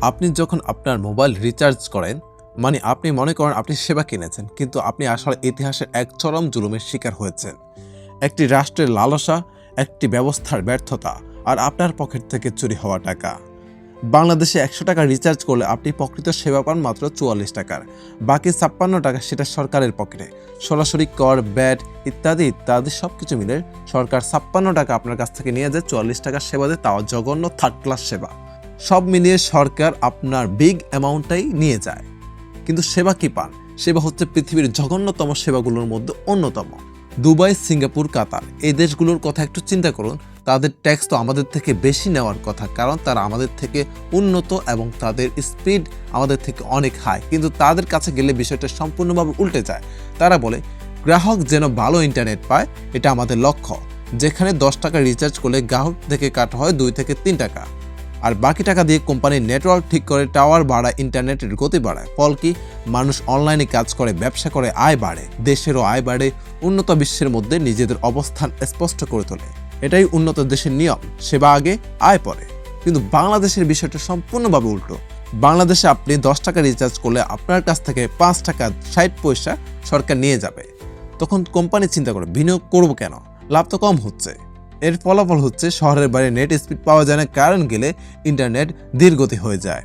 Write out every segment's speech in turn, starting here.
আপনি যখন আপনার মোবাইল রিচার্জ করেন মানে আপনি মনে করেন আপনি সেবা কিনেছেন, কিন্তু আপনি আসলে ইতিহাসের এক চরম জুলুমের শিকার হয়েছেন। একটি রাষ্ট্রের লালসা, একটি ব্যবস্থার ব্যর্থতা, আর আপনার পকেট থেকে চুরি হওয়া টাকা। বাংলাদেশে একশো টাকা রিচার্জ করলে আপনি প্রকৃত সেবা পান মাত্র চুয়াল্লিশ টাকার। বাকি ছাপ্পান্ন টাকা সেটা সরকারের পকেটে। সরাসরি কর, ব্যাট ইত্যাদি ইত্যাদি সব কিছু মিলে সরকার ছাপ্পান্ন টাকা আপনার কাছ থেকে নিয়ে যায়, চুয়াল্লিশ টাকার সেবা দেয় তাও জঘন্য থার্ড ক্লাস সেবা। সব মিলিয়ে সরকার আপনার বিগ অ্যামাউন্টটাই নিয়ে যায়। কিন্তু সেবা কি পান? সেবা হচ্ছে পৃথিবীর জঘন্যতম সেবাগুলোর মধ্যে অন্যতম। দুবাই, সিঙ্গাপুর, কাতার, এই দেশগুলোর কথা একটু চিন্তা করুন। তাদের ট্যাক্স তো আমাদের থেকে বেশি নেওয়ার কথা, কারণ তারা আমাদের থেকে উন্নত এবং তাদের স্পিড আমাদের থেকে অনেক হাই কিন্তু তাদের কাছে গেলে বিষয়টা সম্পূর্ণভাবে উল্টে যায়। তারা বলে, গ্রাহক যেন ভালো ইন্টারনেট পায়, এটা আমাদের লক্ষ্য। যেখানে দশ টাকা রিচার্জ করলে গ্রাহক থেকে কাটা হয় দুই থেকে তিন টাকা। আর বাকি টাকা দিয়ে কোম্পানির নেটওয়ার্ক ঠিক করে টাওয়ার বাড়ায় ইন্টারনেটের গতি বাড়ায়। ফল কি? মানুষ অনলাইনে কাজ করে, ব্যবসা করে, আয় বাড়ে। দেশেরও আয় বাড়ে, উন্নত বিশ্বের মধ্যে নিজেদের অবস্থান স্পষ্ট করে তোলে। এটাই উন্নত দেশের নিয়ম, সেবা আগে, আয় পরে। কিন্তু বাংলাদেশের বিষয়টা সম্পূর্ণভাবে উল্টো। বাংলাদেশে আপনি দশ টাকা রিচার্জ করলে আপনার কাছ থেকে পাঁচ টাকা ষাট পয়সা সরকার নিয়ে যাবে। তখন কোম্পানি চিন্তা করে, বিনিয়োগ করব কেন? লাভ তো কম হচ্ছে। এর ফলাফল হচ্ছে শহরের বাইরে নেট স্পিড পাওয়া যায় না, কারণ গেলে ইন্টারনেট ধীরগতি হয়ে যায়।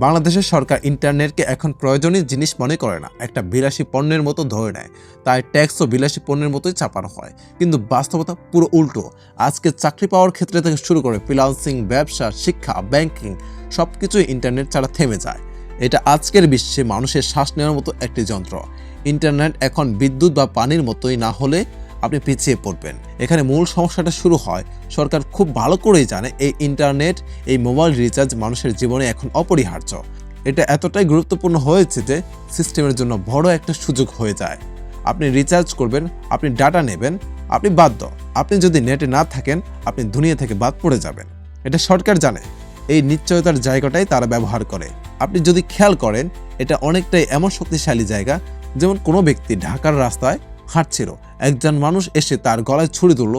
বাংলাদেশের সরকার ইন্টারনেটকে এখন প্রয়োজনীয় জিনিস মনে করে না, একটা বিলাসী পণ্যের মতো ধরে নেয়। তাই ট্যাক্সও বিলাসী পণ্যের মতোই চাপানো হয়। কিন্তু বাস্তবতা পুরো উল্টো। আজকে চাকরি পাওয়ার ক্ষেত্রে থেকে শুরু করে ফ্রিলান্সিং ব্যবসা, শিক্ষা ব্যাংকিং সব কিছুই ইন্টারনেট ছাড়া থেমে যায়। এটা আজকের বিশ্বে মানুষের শ্বাস নেওয়ার মতো একটি যন্ত্র। ইন্টারনেট এখন বিদ্যুৎ বা পানির মতোই না হলে আপনি পিছিয়ে পড়বেন। এখানে মূল সমস্যাটা শুরু হয়। সরকার খুব ভালো করেই জানে এই ইন্টারনেট, এই মোবাইল রিচার্জ মানুষের জীবনে এখন অপরিহার্য। এটা এতটাই গুরুত্বপূর্ণ হয়েছে যে সিস্টেমের জন্য বড় একটা সুযোগ হয়ে যায়। আপনি রিচার্জ করবেন, আপনি ডাটা নেবেন, আপনি বাধ্য। আপনি যদি নেটে না থাকেন, আপনি দুনিয়া থেকে বাদ পড়ে যাবেন। এটা সরকার জানে। এই নিশ্চয়তার জায়গাটাই তারা ব্যবহার করে। আপনি যদি খেয়াল করেন, এটা অনেকটাই এমন শক্তিশালী জায়গা, যেমন কোনো ব্যক্তি ঢাকার রাস্তায় হাঁটছিল। একজন মানুষ এসে তার গলায় ছুরি তুলল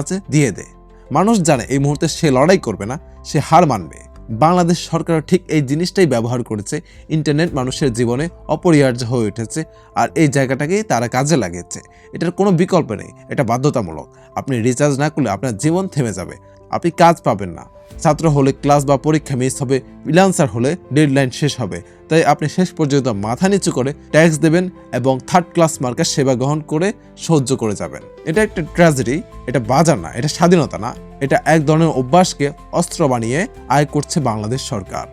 আছে দিয়ে দে। মানুষ জানে এই মুহূর্তে সে লড়াই করবে না, সে হার মানবে। বাংলাদেশ সরকার ঠিক এই জিনিসটাই ব্যবহার করেছে। ইন্টারনেট মানুষের জীবনে অপরিহার্য হয়ে উঠেছে, আর এই জায়গাটাকেই তারা কাজে লাগিয়েছে। এটার কোনো বিকল্প নেই, এটা বাধ্যতামূলক। আপনি রিচার্জ না করলে আপনার জীবন থেমে যাবে। আপনি কাজ পাবেন না। ছাত্র হলে ক্লাস বা পরীক্ষা মিস হবে ফ্রিল্যান্সার হলে ডেডলাইন শেষ হবে। তাই আপনি শেষ পর্যন্ত মাথা নিচু করে ট্যাক্স দেবেন এবং থার্ড ক্লাস মার্কের সেবা গ্রহণ করে সহ্য করে যাবেন। এটা একটা ট্র্যাজেডি এটা বাজার না, এটা স্বাধীনতা না। এটা এক ধরনের অভ্যাসকে অস্ত্র বানিয়ে আয় করছে বাংলাদেশ সরকার।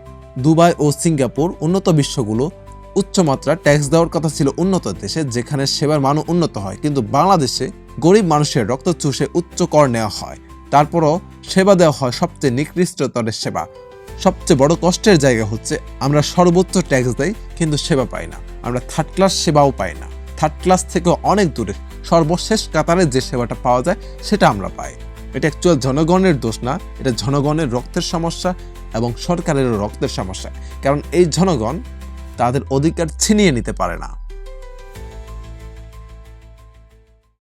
দুবাই ও সিঙ্গাপুর উন্নত বিশ্বগুলো উচ্চমাত্রা ট্যাক্স দেওয়ার কথা ছিল উন্নত দেশে, যেখানে সেবার মানও উন্নত হয়। কিন্তু বাংলাদেশে গরিব মানুষের রক্ত চুষে উচ্চ কর নেওয়া হয়। তারপরও সেবা দেওয়া হয় সবচেয়ে নিকৃষ্টতরের সেবা। সবচেয়ে বড় কষ্টের জায়গা হচ্ছে আমরা সর্বোচ্চ ট্যাক্স দেই, কিন্তু সেবা পাই না। আমরা থার্ড ক্লাস সেবাও পাই না। থার্ড ক্লাস থেকে অনেক দূরে, সর্বশেষ কাতারে যে সেবাটা পাওয়া যায়, সেটা আমরা পাই। এটা অ্যাকচুয়াল জনগণের দোষ না, এটা জনগণের রক্তের সমস্যা এবং সরকারেরও রক্তের সমস্যা। কারণ এই জনগণ তাদের অধিকার ছিনিয়ে নিতে পারে না।